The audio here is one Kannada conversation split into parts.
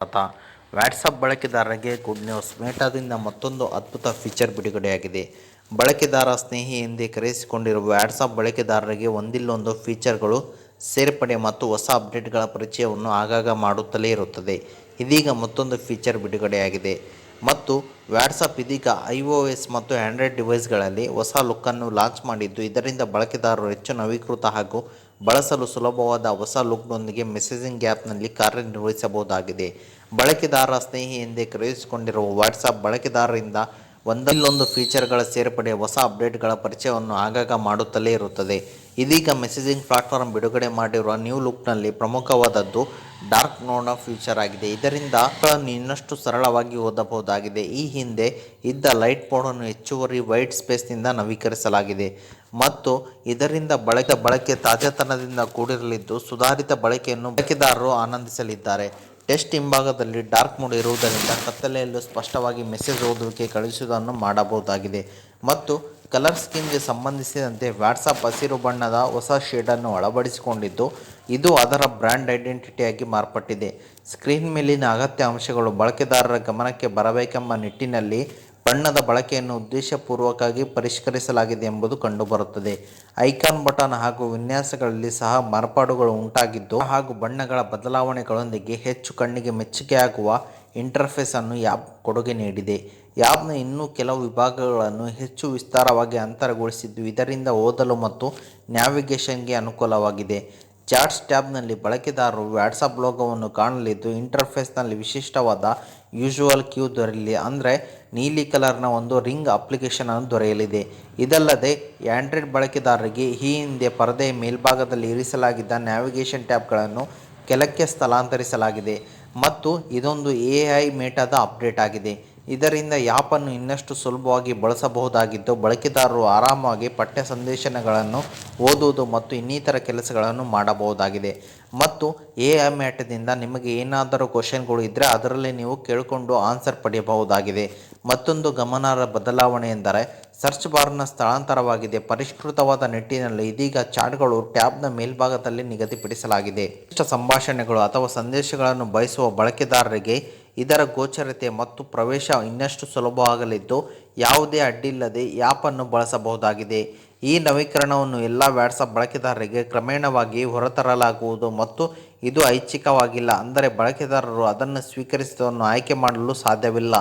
ಸ್ವಾಗತ ವ್ಯಾಟ್ಸಪ್ ಬಳಕೆದಾರರಿಗೆ ಗುಡ್ ನ್ಯೂಸ್ ಮೇಟಾದಿಂದ ಮತ್ತೊಂದು ಅದ್ಭುತ ಫೀಚರ್ ಬಿಡುಗಡೆಯಾಗಿದೆ. ಬಳಕೆದಾರ ಸ್ನೇಹಿ ಎಂದೇ ಕರೆಸಿಕೊಂಡಿರುವ ವ್ಯಾಟ್ಸಪ್ ಬಳಕೆದಾರರಿಗೆ ಒಂದಿಲ್ಲೊಂದು ಫೀಚರ್ಗಳು ಸೇರ್ಪಡೆ ಮತ್ತು ಹೊಸ ಅಪ್ಡೇಟ್ಗಳ ಪರಿಚಯವನ್ನು ಆಗಾಗ ಮಾಡುತ್ತಲೇ ಇರುತ್ತದೆ. ಇದೀಗ ಮತ್ತೊಂದು ಫೀಚರ್ ಬಿಡುಗಡೆಯಾಗಿದೆ. ಮತ್ತು ವ್ಯಾಟ್ಸಪ್ ಇದೀಗ ಐ ಒ ಎಸ್ ಮತ್ತು ಆ್ಯಂಡ್ರಾಯ್ಡ್ ಡಿವೈಸ್ಗಳಲ್ಲಿ ಹೊಸ ಲುಕ್ಕನ್ನು ಲಾಂಚ್ ಮಾಡಿದ್ದು, ಇದರಿಂದ ಬಳಕೆದಾರರು ಹೆಚ್ಚು ನವೀಕೃತ ಹಾಗೂ ಬಳಸಲು ಸುಲಭವಾದ ಹೊಸ ಲುಕ್ನೊಂದಿಗೆ ಮೆಸೇಜಿಂಗ್ ಆ್ಯಪ್ನಲ್ಲಿ ಕಾರ್ಯನಿರ್ವಹಿಸಬಹುದಾಗಿದೆ. ಬಳಕೆದಾರ ಸ್ನೇಹಿ ಎಂದೇ ಕರೆಯಿಸಿಕೊಂಡಿರುವ ವಾಟ್ಸಪ್ ಬಳಕೆದಾರರಿಂದ ಒಂದಲ್ಲೊಂದು ಫೀಚರ್ಗಳ ಸೇರ್ಪಡೆ ಹೊಸ ಅಪ್ಡೇಟ್ಗಳ ಪರಿಚಯವನ್ನು ಆಗಾಗ ಮಾಡುತ್ತಲೇ ಇರುತ್ತದೆ. ಇದೀಗ ಮೆಸೇಜಿಂಗ್ ಪ್ಲಾಟ್ಫಾರ್ಮ್ ಬಿಡುಗಡೆ ಮಾಡಿರುವ ನ್ಯೂ ಲುಕ್ನಲ್ಲಿ ಪ್ರಮುಖವಾದದ್ದು ಡಾರ್ಕ್ ನೋಡ್ನ ಫ್ಯೂಚರ್ ಆಗಿದೆ. ಇದರಿಂದ ಇನ್ನಷ್ಟು ಸರಳವಾಗಿ ಓದಬಹುದಾಗಿದೆ. ಈ ಹಿಂದೆ ಇದ್ದ ಲೈಟ್ ಪೋಡನ್ನು ಹೆಚ್ಚುವರಿ ವೈಟ್ ಸ್ಪೇಸ್ನಿಂದ ನವೀಕರಿಸಲಾಗಿದೆ. ಮತ್ತು ಇದರಿಂದ ಬಳಕೆ ಬಳಕೆ ತಾಜಾತನದಿಂದ ಕೂಡಿರಲಿದ್ದು ಸುಧಾರಿತ ಬಳಕೆಯನ್ನು ಬಳಕೆದಾರರು ಆನಂದಿಸಲಿದ್ದಾರೆ. ಟೆಸ್ಟ್ ಹಿಂಭಾಗದಲ್ಲಿ ಡಾರ್ಕ್ ಮೋಡ್ ಇರುವುದರಿಂದ ಕತ್ತಲೆಯಲ್ಲೂ ಸ್ಪಷ್ಟವಾಗಿ ಮೆಸೇಜ್ ಓದುವಿಕೆ ಕಳುಹಿಸುವುದನ್ನು ಮಾಡಬಹುದಾಗಿದೆ. ಮತ್ತು ಕಲರ್ ಸ್ಕೀಮ್ಗೆ ಸಂಬಂಧಿಸಿದಂತೆ ವ್ಯಾಟ್ಸಪ್ ಹಸಿರು ಬಣ್ಣದ ಹೊಸ ಶೇಡನ್ನು ಅಳವಡಿಸಿಕೊಂಡಿದ್ದು, ಇದು ಅದರ ಬ್ರ್ಯಾಂಡ್ ಐಡೆಂಟಿಟಿಯಾಗಿ ಮಾರ್ಪಟ್ಟಿದೆ. ಸ್ಕ್ರೀನ್ ಮೇಲಿನ ಅಗತ್ಯ ಅಂಶಗಳು ಬಳಕೆದಾರರ ಗಮನಕ್ಕೆ ಬರಬೇಕೆಂಬ ನಿಟ್ಟಿನಲ್ಲಿ ಬಣ್ಣದ ಬಳಕೆಯನ್ನು ಉದ್ದೇಶಪೂರ್ವಕವಾಗಿ ಪರಿಷ್ಕರಿಸಲಾಗಿದೆ ಎಂಬುದು ಕಂಡುಬರುತ್ತದೆ. ಐಕಾನ್ ಬಟನ್ ಹಾಗೂ ವಿನ್ಯಾಸಗಳಲ್ಲಿ ಸಹ ಮಾರ್ಪಾಡುಗಳು ಉಂಟಾಗಿದ್ದು, ಹಾಗೂ ಬಣ್ಣಗಳ ಬದಲಾವಣೆಗಳೊಂದಿಗೆ ಹೆಚ್ಚು ಕಣ್ಣಿಗೆ ಮೆಚ್ಚುಗೆಯಾಗುವ ಇಂಟರ್ಫೇಸ್ ಅನ್ನು ಯಾಬ್ ಕೊಡುಗೆ ನೀಡಿದೆ. ಯಾಬ್ನ ಇನ್ನೂ ಕೆಲವು ವಿಭಾಗಗಳನ್ನು ಹೆಚ್ಚು ವಿಸ್ತಾರವಾಗಿ ಅಂತರಗೊಳಿಸಿದ್ದು ಇದರಿಂದ ಓದಲು ಮತ್ತು ನ್ಯಾವಿಗೇಷನ್ಗೆ ಅನುಕೂಲವಾಗಿದೆ. ಚಾಟ್ಸ್ ಟ್ಯಾಬ್ನಲ್ಲಿ ಬಳಕೆದಾರರು ವ್ಯಾಟ್ಸಪ್ ಲೋಗವನ್ನು ಕಾಣಲಿದ್ದು, ಇಂಟರ್ಫೇಸ್ನಲ್ಲಿ ವಿಶಿಷ್ಟವಾದ ಯೂಶುವಲ್ ಕ್ಯೂ ದೊರೆಯಲಿ ಅಂದರೆ ನೀಲಿ ಕಲರ್ನ ಒಂದು ರಿಂಗ್ ಅಪ್ಲಿಕೇಶನ್ ಅನ್ನು ದೊರೆಯಲಿದೆ. ಇದಲ್ಲದೆ ಆ್ಯಂಡ್ರಾಯ್ಡ್ ಬಳಕೆದಾರರಿಗೆ ಈ ಹಿಂದೆ ಪರದೆಯ ಮೇಲ್ಭಾಗದಲ್ಲಿ ಇರಿಸಲಾಗಿದ್ದ ನ್ಯಾವಿಗೇಷನ್ ಟ್ಯಾಬ್ಗಳನ್ನು ಕೆಳಕ್ಕೆ ಸ್ಥಳಾಂತರಿಸಲಾಗಿದೆ. ಮತ್ತು ಇದೊಂದು ಎ ಐ ಮೇಟಾದ ಅಪ್ಡೇಟ್ ಆಗಿದೆ. ಇದರಿಂದ ಆ್ಯಪನ್ನು ಇನ್ನಷ್ಟು ಸುಲಭವಾಗಿ ಬಳಸಬಹುದಾಗಿದ್ದು, ಬಳಕೆದಾರರು ಆರಾಮವಾಗಿ ಪಠ್ಯ ಸಂದೇಶನಗಳನ್ನು ಓದುವುದು ಮತ್ತು ಇನ್ನಿತರ ಕೆಲಸಗಳನ್ನು ಮಾಡಬಹುದಾಗಿದೆ. ಮತ್ತು ಎ ಐ ಮ್ಯಾಟದಿಂದ ನಿಮಗೆ ಏನಾದರೂ ಕ್ವಶನ್ಗಳು ಇದ್ದರೆ ಅದರಲ್ಲಿ ನೀವು ಕೇಳಿಕೊಂಡು ಆನ್ಸರ್ ಪಡೆಯಬಹುದಾಗಿದೆ. ಮತ್ತೊಂದು ಗಮನಾರ್ಹ ಬದಲಾವಣೆ ಎಂದರೆ, ಸರ್ಚ್ ಬಾರ್ನ ಸ್ಥಳಾಂತರವಾಗಿದೆ. ಪರಿಷ್ಕೃತವಾದ ನಿಟ್ಟಿನಲ್ಲಿ ಇದೀಗ ಚಾಟ್ಗಳು ಟ್ಯಾಬ್ನ ಮೇಲ್ಭಾಗದಲ್ಲಿ ನಿಗದಿಪಡಿಸಲಾಗಿದೆ. ಇಷ್ಟ ಸಂಭಾಷಣೆಗಳು ಅಥವಾ ಸಂದೇಶಗಳನ್ನು ಬಯಸುವ ಬಳಕೆದಾರರಿಗೆ ಇದರ ಗೋಚರತೆ ಮತ್ತು ಪ್ರವೇಶ ಇನ್ನಷ್ಟು ಸುಲಭವಾಗಲಿದ್ದು ಯಾವುದೇ ಅಡ್ಡಿಯಿಲ್ಲದೆ ಆ್ಯಪನ್ನು ಬಳಸಬಹುದಾಗಿದೆ. ಈ ನವೀಕರಣವನ್ನು ಎಲ್ಲ ವ್ಯಾಟ್ಸಪ್ ಬಳಕೆದಾರರಿಗೆ ಕ್ರಮೇಣವಾಗಿ ಹೊರತರಲಾಗುವುದು ಮತ್ತು ಇದು ಐಚ್ಛಿಕವಾಗಿಲ್ಲ, ಅಂದರೆ ಬಳಕೆದಾರರು ಅದನ್ನು ಸ್ವೀಕರಿಸುವುದನ್ನು ಆಯ್ಕೆ ಮಾಡಲು ಸಾಧ್ಯವಿಲ್ಲ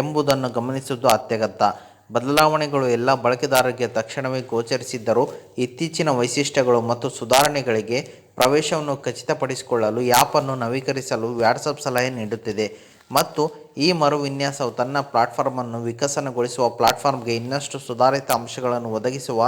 ಎಂಬುದನ್ನು ಗಮನಿಸುವುದು ಅತ್ಯಗತ್ಯ. ಬದಲಾವಣೆಗಳು ಎಲ್ಲ ಬಳಕೆದಾರರಿಗೆ ತಕ್ಷಣವೇ ಗೋಚರಿಸಿದ್ದರೂ ಇತ್ತೀಚಿನ ವೈಶಿಷ್ಟ್ಯಗಳು ಮತ್ತು ಸುಧಾರಣೆಗಳಿಗೆ ಪ್ರವೇಶವನ್ನು ಖಚಿತಪಡಿಸಿಕೊಳ್ಳಲು ಆ್ಯಪನ್ನು ನವೀಕರಿಸಲು ವ್ಯಾಟ್ಸಪ್ ಸಲಹೆ ನೀಡುತ್ತಿದೆ. ಮತ್ತು ಈ ಮರುವಿನ್ಯಾಸವು ತನ್ನ ಪ್ಲಾಟ್ಫಾರ್ಮನ್ನು ವಿಕಸನಗೊಳಿಸುವ ಪ್ಲಾಟ್ಫಾರ್ಮ್ಗೆ ಇನ್ನಷ್ಟು ಸುಧಾರಿತ ಅಂಶಗಳನ್ನು ಒದಗಿಸುವ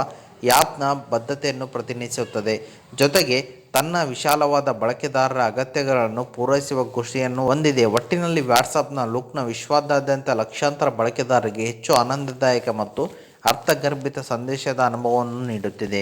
ಯಾಪ್ನ ಬದ್ಧತೆಯನ್ನು ಪ್ರತಿನಿಧಿಸುತ್ತದೆ. ಜೊತೆಗೆ ತನ್ನ ವಿಶಾಲವಾದ ಬಳಕೆದಾರರ ಅಗತ್ಯಗಳನ್ನು ಪೂರೈಸುವ ಖುಷಿಯನ್ನು ಹೊಂದಿದೆ. ಒಟ್ಟಿನಲ್ಲಿ ವ್ಯಾಟ್ಸಪ್ನ ಲುಕ್ನ ವಿಶ್ವಾದ್ಯಂತ ಲಕ್ಷಾಂತರ ಬಳಕೆದಾರರಿಗೆ ಹೆಚ್ಚು ಆನಂದದಾಯಕ ಮತ್ತು ಅರ್ಥಗರ್ಭಿತ ಸಂದೇಶದ ಅನುಭವವನ್ನು ನೀಡುತ್ತಿದೆ.